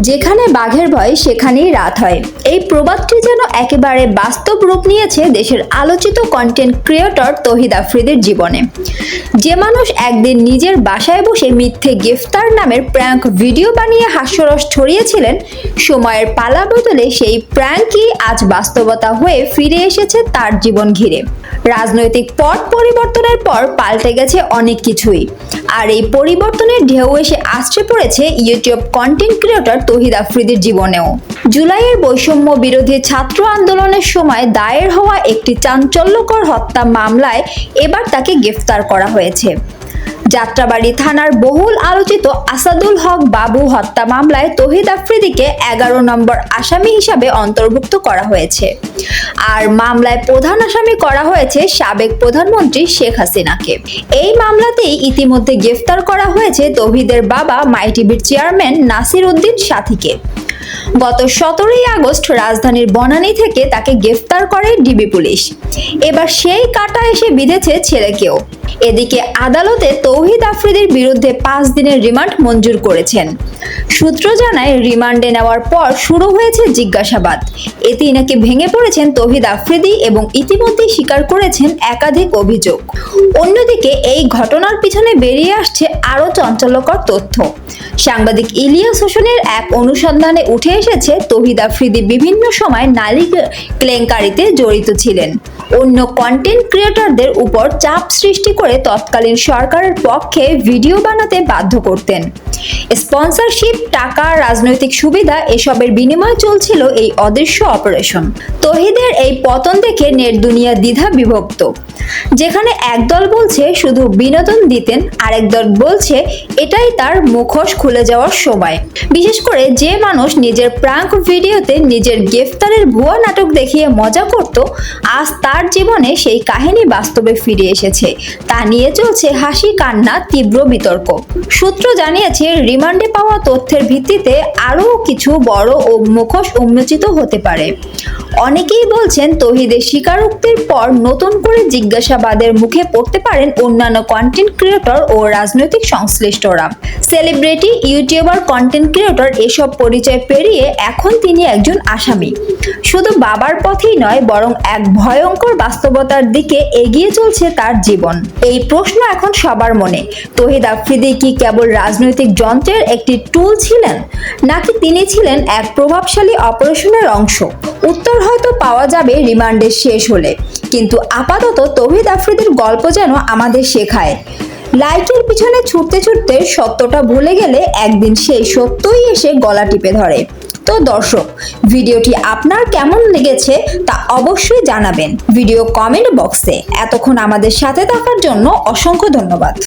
যেখানে বাঘের ভয়, সেখানেই রাত হয়। এই প্রবাদটি যেন একেবারে বাস্তব রূপ নিয়েছে দেশের আলোচিত কন্টেন্ট ক্রিয়েটর তহিদ আফ্রিদের জীবনে। যে মানুষ একদিন নিজের বাসায় বসে মিথ্যে গ্রেফতার নামের প্র্যাঙ্ক ভিডিও বানিয়ে হাস্যরস ছড়িয়েছিলেন, সময়ের পালা বদলে সেই প্র্যাঙ্কই আজ বাস্তবতা হয়ে ফিরে এসেছে তার জীবন ঘিরে। রাজনৈতিক পট পরিবর্তনের পর পাল্টে গেছে অনেক কিছুই। আর এই পরিবর্তনের ঢেউ এসে আশ্রে পড়েছে ইউটিউব কন্টেন্ট ক্রিয়েটর তহিদ আফ্রিদির জীবনেও। জুলাইয়ের বৈষম্য বিরোধী ছাত্র আন্দোলনের সময় দায়ের হওয়া একটি চাঞ্চল্যকর হত্যা মামলায় এবার তাকে গ্রেফতার করা হয়েছে। যাত্রাবাড়ি থানার বহুল আলোচিত আসাদুল হক বাবু হত্যা মামলায় তহিদ আফ্রিদিকে এগারো নম্বর আসামি হিসাবে অন্তর্ভুক্ত করা হয়েছে। আর মামলায় প্রধান আসামি করা হয়েছে সাবেক প্রধানমন্ত্রী শেখ হাসিনাকে। এই মামলাতেই ইতিমধ্যে গ্রেফতার করা হয়েছে তহিদের বাবা মাই টিভির চেয়ারম্যান নাসির উদ্দিন সাথীকে। গত সতেরোই আগস্ট রাজধানীর বনানী থেকে তাকে গ্রেফতার করে ডিবি পুলিশ। এবার সেই কাটা এসে বিঁধেছে ছেলেকেও। এদিকে আদালতে তৌহিদ আফ্রিদির বিরুদ্ধে পাঁচ দিনের রিমান্ড মঞ্জুর করেছেন। সূত্র জানায়, রিমান্ডে নেওয়ার পর শুরু হয়েছে জিজ্ঞাসাবাদ। এতেই নাকি ভেঙে পড়েছেন তৌহিদ আফ্রিদি এবং ইতিমধ্যেই স্বীকার করেছেন একাধিক অভিযোগ। অন্যদিকে এই ঘটনার পিছনে বেরিয়ে আসছে আরও চঞ্চলকর তথ্য। সাংবাদিক ইলিয়াস হোসেনের এক অনুসন্ধানে উঠে এসেছে, তহিদ আফ্রিদি বিভিন্ন সময় নারী কেলেঙ্কারিতে জড়িত ছিলেন। অন্য কন্টেন্ট ক্রিয়েটরদের উপর চাপ সৃষ্টি করে তৎকালীন সরকারের পক্ষে ভিডিও বানাতে বাধ্য করতেন। স্পন্সরশিপ টাকা, রাজনৈতিক সুবিধা এসবের বিনিময়ে চলছিল এই অদৃশ্য অপারেশন তহিদের এই পতন দেখে নেট দুনিয়া দ্বিধা বিভক্ত। যেখানে একদল বলছে শুধু বিনোদন দিতেন, আরেক দল বলছে এটাই তার মুখোশ খুলে যাওয়ার সময়। বিশেষ করে যে মানুষ নিজের প্রাঙ্ক ভিডিওতে নিজের গ্রেফতারের ভুয়া নাটক দেখিয়ে মজা করত, আজ তার জীবনে সেই কাহিনী বাস্তবে ফিরে এসেছে। তা নিয়ে চলছে হাসি, কান্না, তীব্র বিতর্ক। সূত্র জানিয়েছে, রিমান্ডে পাওয়া তথ্যের ভিত্তিতে আরও কিছু বড় ও মুখোশ উন্মোচিত হতে পারে। অনেকেই বলছেন তহিদের স্বীকারোক্তির পর নতুন করে জিজ্ঞাসাবাদের মুখে পড়তে পারেন অন্যান্য কন্টেন্ট ক্রিয়েটর ও রাজনৈতিক সংশ্লিষ্টরা। সেলিব্রিটি ইউটিউবার কন্টেন্ট ক্রিয়েটর এসব পরিচয় পেরিয়ে এখন তিনি একজন আসামি। শুধু বাবার পথেই নয়, বরং এক ভয়ঙ্কর বাস্তবতার দিকে এগিয়ে চলছে তার জীবন। এই প্রশ্ন এখন সবার মনে। তহিদ আফ্রিদি কি কেবল রাজনৈতিক যন্ত্রের একটি টুল ছিলেন? নাকি তিনি ছিলেন এক প্রভাবশালী অপারেশনের অংশ? উত্তর হয়তো পাওয়া যাবে রিমান্ডের শেষ হলে। কিন্তু আপাতত তহিদ আফ্রিদির গল্প যেন আমাদের শেখায়। লাইকের পিছনে ছুটতে ছুটতে সত্যটা ভুলে গেলে একদিন সেই সত্যই এসে গলা টিপে ধরে। তো দর্শক, ভিডিওটি আপনার কেমন লেগেছে তা অবশ্যই জানাবেন। ভিডিও কমেন্ট বক্সে। এতক্ষণ আমাদের সাথে থাকার জন্য অসংখ্য ধন্যবাদ।